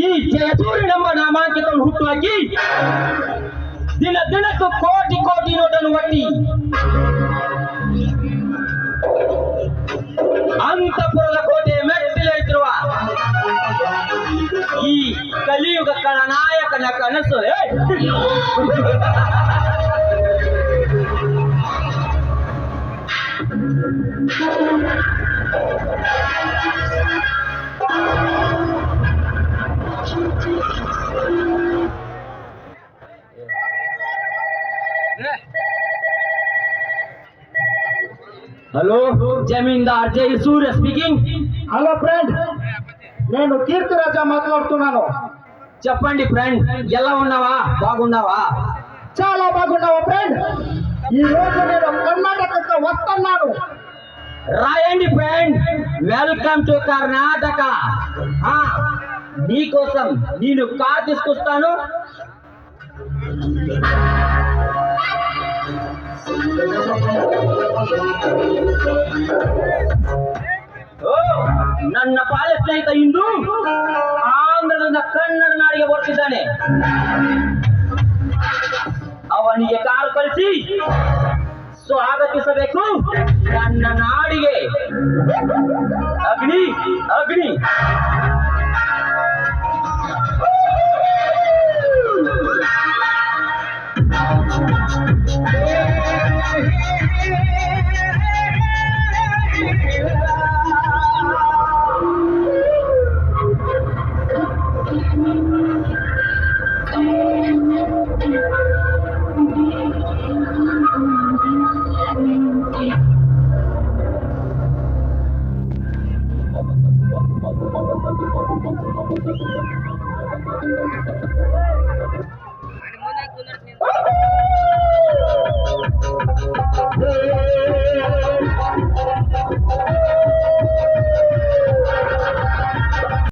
ಈ ಜಯಸೂರ್ಯನೆಂಬ ನಾಮಾಂಕಿತವನ್ನು ಹುಟ್ಟುಹಾಕಿ ದಿನ ದಿನಕ್ಕೂ ಕೋಟಿ ಕೋಟಿ ನೋಟನ್ನು ಒಟ್ಟಿ ಅಂತಪುರದ ಕೋಟೆಯ ಮೆಟ್ಟಿಲೇರಿರುವ ಈ ಕಲಿಯುಗ ನಾಯಕನ ಕನಸು, ಏ! హలో జమీందార్ జై సూర్య స్పీకింగ్. హలో ఫ్రెండ్ నేను కీర్తిరాజ మాట్లాడుతున్నాను. చెప్పండి ఫ్రెండ్ ఎలా ఉన్నావా? బాగున్నావా? చాలా బాగున్నావు ఫ్రెండ్ ఈ రోజు నేను కర్ణాటకకు వస్తున్నాను. రాయండి ఫ్రెండ్ వెల్కమ్ టు కర్ణాటక ఆ, నీకోసం నేను కార్ తీసుకొస్తాను. ನನ್ನ ಪಾಲ ಸ್ನೇಹಿತ ಇಂದು ಆಂಧ್ರದಿಂದ ಕನ್ನಡ ನಾಡಿಗೆ ಬರ್ತಿದ್ದಾನೆ ಅವನಿಗೆ ಕಾಲ್ ಕಳಿಸಿ ಸ್ವಾಗತಿಸಬೇಕು. ನನ್ನ ನಾಡಿಗೆ. ಅಗ್ನಿ ಅಗ್ನಿ. Hey!